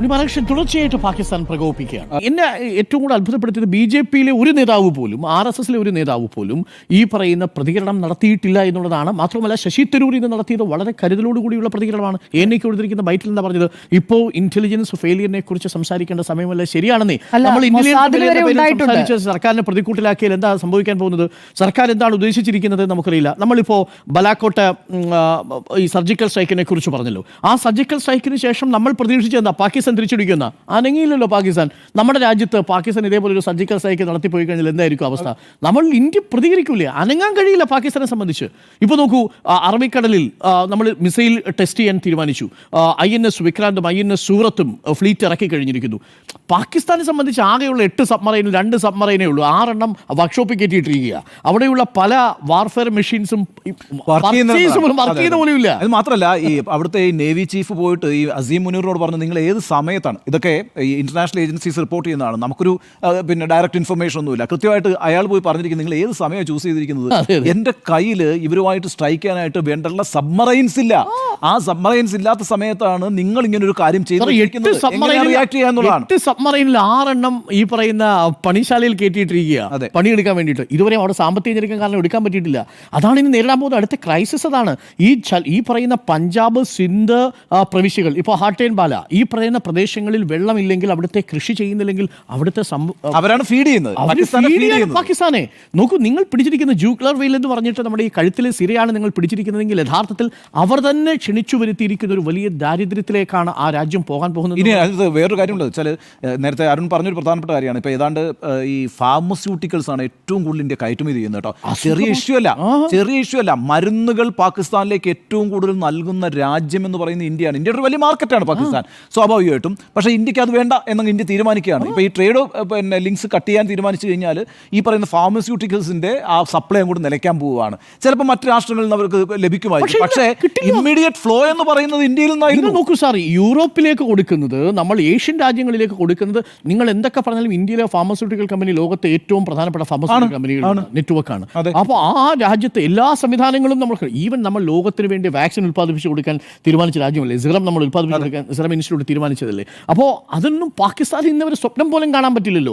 ഇനി ബാലകൃഷ്ണൻ തുടർച്ചയായിട്ട് പാകിസ്ഥാൻ പ്രകോപിപ്പിക്കുകയാണ്. എന്നെ ഏറ്റവും കൂടുതൽ അത്ഭുതപ്പെടുത്തിയത് ബി ജെ പിയിലെ ഒരു നേതാവ് പോലും ആർ എസ് എസിലെ ഒരു നേതാവ് പോലും ഈ പറയുന്ന പ്രതികരണം നടത്തിയിട്ടില്ല എന്നുള്ളതാണ്. മാത്രമല്ല ശശി തരൂർ ഇത് നടത്തിയത് വളരെ കരുതലോടുകൂടിയുള്ള പ്രതികരണമാണ്. എനിക്ക് കൊടുത്തിരിക്കുന്ന ബൈറ്റിൽ എന്താ പറഞ്ഞത്? ഇപ്പോൾ ഇന്റലിജൻസ് ഫെയിലിയറിനെ കുറിച്ച് സംസാരിക്കേണ്ട സമയമല്ല ശരിയാണെന്നേ. നമ്മൾ. സംസാരിച്ച് സർക്കാരിനെ പ്രതിക്കൂട്ടിലാക്കിയാൽ എന്താ സംഭവിക്കാൻ പോകുന്നത്? സർക്കാർ എന്താണ് ഉദ്ദേശിച്ചിരിക്കുന്നത് നമുക്കറിയില്ല. നമ്മളിപ്പോൾ ബലാക്കോട്ട ഈ സർജിക്കൽ സ്ട്രൈക്കിനെ കുറിച്ച് പറഞ്ഞല്ലോ. ആ സർജിക്കൽ സ്ട്രൈക്കിന് ശേഷം നമ്മൾ പ്രതീക്ഷിച്ചത് എന്താ? പാകിസ്ഥാൻ തിരിച്ചടിക്കുന്ന അനങ്ങിയില്ലല്ലോ പാകിസ്ഥാൻ. നമ്മുടെ രാജ്യത്ത് പാകിസ്ഥാൻ ഇതേപോലെ ഒരു സർജിക്കൽ സ്ട്രൈക്ക് നടത്തിപ്പോയി കഴിഞ്ഞാൽ എന്തായിരിക്കും അവസ്ഥ? നമ്മൾ ഇന്ത്യ പ്രതികരിക്കൂലേ? അനങ്ങാൻ കഴിയില്ല പാകിസ്ഥാനെ സംബന്ധിച്ച്. ഇപ്പോൾ നോക്കൂ അറബിക്കടലിൽ നമ്മൾ മിസൈൽ ടെസ്റ്റ് ചെയ്യാൻ തീരുമാനിച്ചു. ഐ എൻ എസ് വിക്രാന്തും ഐ എൻ എസ് സൂറത്തും ഫ്ലീറ്റ് ഇറക്കി കഴിഞ്ഞിരിക്കുന്നു. പാകിസ്ഥാനെ സംബന്ധിച്ച് ആകെയുള്ള എട്ട് സബ്മറൈനും രണ്ട് സബ്മറൈനേ ഉള്ളൂ. ആറെണ്ണം വർക്ക്ഷോപ്പിൽ കയറ്റിയിട്ടിരിക്കുക അവിടെയുള്ള പല വാർഫെയർ മെഷീൻസും വർക്ക് ചെയ്യുന്ന വർക്ക് പോലും ഇല്ല അത്. മാത്രമല്ല ഈ അവിടുത്തെ നേവി ചീഫ് പോയിട്ട് ഈ അസീം മുനീറിനോട് പറഞ്ഞു നിങ്ങൾ ഏത് സമയത്താണ്. ഇതൊക്കെ ഈ ഇന്റർനാഷണൽ ഏജൻസീസ് റിപ്പോർട്ട് ചെയ്യുന്നതാണ്. നമുക്കൊരു പിന്നെ ഡയറക്റ്റ് ഇൻഫർമേഷൻ ഒന്നുമില്ല. കൃത്യമായിട്ട് അയാൾ പോയി പറഞ്ഞിരിക്കുന്നത് നിങ്ങൾ ഏത് സമയം ചൂസ് ചെയ്തിരിക്കുന്നത്? എന്റെ കയ്യിൽ ഇവരുമായിട്ട് സ്ട്രൈക്ക് ചെയ്യാനായിട്ട് വേണ്ടുള്ള സബ്മറൈൻസ് ഇല്ല. ആ സബ്മറൈൻസ് ഇല്ലാത്ത സമയത്താണ് നിങ്ങൾ ഇങ്ങനെ ഒരു കാര്യം എങ്ങനെ സബ്മറൈനിൽ ആറെണ്ണം ഈ പറയുന്ന പണിശാലയിൽ കയറ്റിയിട്ടിരിക്കുക അതെ. പണിയെടുക്കാൻ വേണ്ടിയിട്ട്. ഇതുവരെ അവിടെ സാമ്പത്തിക ഞെരുക്കം കാരണം എടുക്കാൻ പറ്റിയിട്ടില്ല. അതാണ് ഇനി നേരിടാൻ പോകുന്ന അടുത്ത ക്രൈസിസ് അതാണ്. ഈ ഈ പറയുന്ന പഞ്ചാബ് സിന്ധ് പ്രവിശ്യകൾ. ഇപ്പോൾ ഹാർട്ടേൻ ബാല ഈ പറയുന്ന പ്രദേശങ്ങളിൽ വെള്ളമില്ലെങ്കിൽ അവിടുത്തെ കൃഷി ചെയ്യുന്നില്ലെങ്കിൽ അവിടുത്തെ അവരാണ് ഫീഡ് ചെയ്യുന്നത്. പാകിസ്ഥാനെ നോക്കൂ നിങ്ങൾ പിടിച്ചിരിക്കുന്ന ജൂക്ലർ വെയിൽ എന്ന് പറഞ്ഞിട്ട് നമ്മുടെ ഈ കഴുത്തിലെ സിരയാണ് നിങ്ങൾ പിടിച്ചിരിക്കുന്നതെങ്കിൽ യഥാർത്ഥത്തിൽ അവർ തന്നെ ക്ഷണിച്ചു വരുത്തിയിരിക്കുന്ന ഒരു വലിയ ദാരിദ്ര്യത്തിലേക്കാണ് ആ രാജ്യം പോകാൻ പോകുന്നത്. ഇനി അത് വേറൊരു കാര്യമുണ്ട് വെച്ചാൽ നേരത്തെ അരുൺ പറഞ്ഞൊരു പ്രധാനപ്പെട്ട കാര്യമാണ്. ഇപ്പൊ ഏതാണ്ട് ഈ ഫാർമസ്യൂട്ടിക്കൽസ് ആണ് ഏറ്റവും കൂടുതൽ ഇന്ത്യ കയറ്റുമതി ചെയ്യുന്നത് കേട്ടോ. ചെറിയ ഇഷ്യൂ അല്ല. ചെറിയ ഇഷ്യൂ അല്ല. മരുന്നുകൾ പാകിസ്ഥാനിലേക്ക് ഏറ്റവും കൂടുതൽ നൽകുന്ന രാജ്യം എന്ന് പറയുന്നത് ഇന്ത്യയാണ്. ഇന്ത്യയുടെ ഒരു വലിയ മാർക്കറ്റാണ് പാകിസ്ഥാൻ. സ്വാഭാവികമായിട്ടും. പക്ഷേ ഇന്ത്യയ്ക്ക് അത് വേണ്ട എന്നങ്ങ് ഇന്ത്യ തീരുമാനിക്കുകയാണ്. ഇപ്പോൾ ഈ ട്രേഡ് പിന്നെ ലിങ്ക്സ് കട്ട് ചെയ്യാൻ തീരുമാനിച്ചു കഴിഞ്ഞാൽ ഈ പറയുന്ന ഫാർമസ്യൂട്ടിക്കൽസിന്റെ ആ സപ്ലൈ അങ്ങോട്ട് നിലയ്ക്കാൻ പോവുകയാണ്. ചിലപ്പോൾ മറ്റു രാഷ്ട്രങ്ങളിൽ നിന്ന് അവർക്ക് ലഭിക്കുമായിരിക്കും. പക്ഷേ ഇമ്മീഡിയറ്റ് ഫ്ലോ എന്ന് പറയുന്നത് ഇന്ത്യയിൽ നിന്നായിരുന്നു. നോക്കൂ സാർ യൂറോപ്പിലേക്ക് കൊടുക്കുന്നത് നമ്മൾ ഏഷ്യൻ രാജ്യങ്ങളിലേക്ക് കൊടുക്കുന്നത് നിങ്ങൾ എന്തൊക്കെ പറഞ്ഞാലും ഇന്ത്യയിലെ ഫാർമസ്യൂട്ടിക്കൽ കമ്പനി ലോകത്തെ ഏറ്റവും പ്രധാനപ്പെട്ട ഫാർമസ്യൂട്ടിക്കൽ കമ്പനികൾ നെറ്റ്വർക്കാണ്. അപ്പോൾ ആ രാജ്യത്തെ എല്ലാ സംവിധാനങ്ങളും നമ്മൾ ഈവൻ നമ്മൾ ലോകത്തിന് വേണ്ടി വാക്സിൻ ഉത്പാദിപ്പിച്ച് കൊടുക്കാൻ തീരുമാനിച്ച രാജ്യമല്ലേ? സിറം നമ്മൾ ഉത്പാദിപ്പിച്ച് കൊടുക്കാൻ സിറം ഇൻസ്റ്റിറ്റ്യൂട്ട് തീരുമാനിച്ചതല്ലേ അപ്പോൾ അതൊന്നും പാകിസ്ഥാനിൽ ഇന്നവരെ സ്വപ്നം പോലും കാണാൻ പറ്റില്ലല്ലോ.